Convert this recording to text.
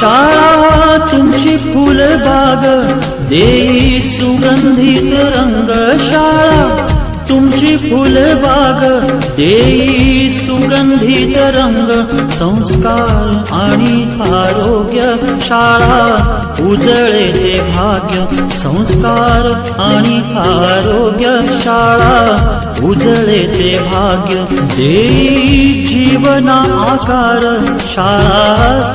शाळा तुमची फुलबाग देई सुगंधित रंग शाळा तुमची फुलबाग देई सुगंधित रंग संस्कार आणि आरोग्य शाळा. उजळे ते भाग्य संस्कार आणि आरोग्य शाळा. उजळे ते भाग्य देई जीवना आकार शाळा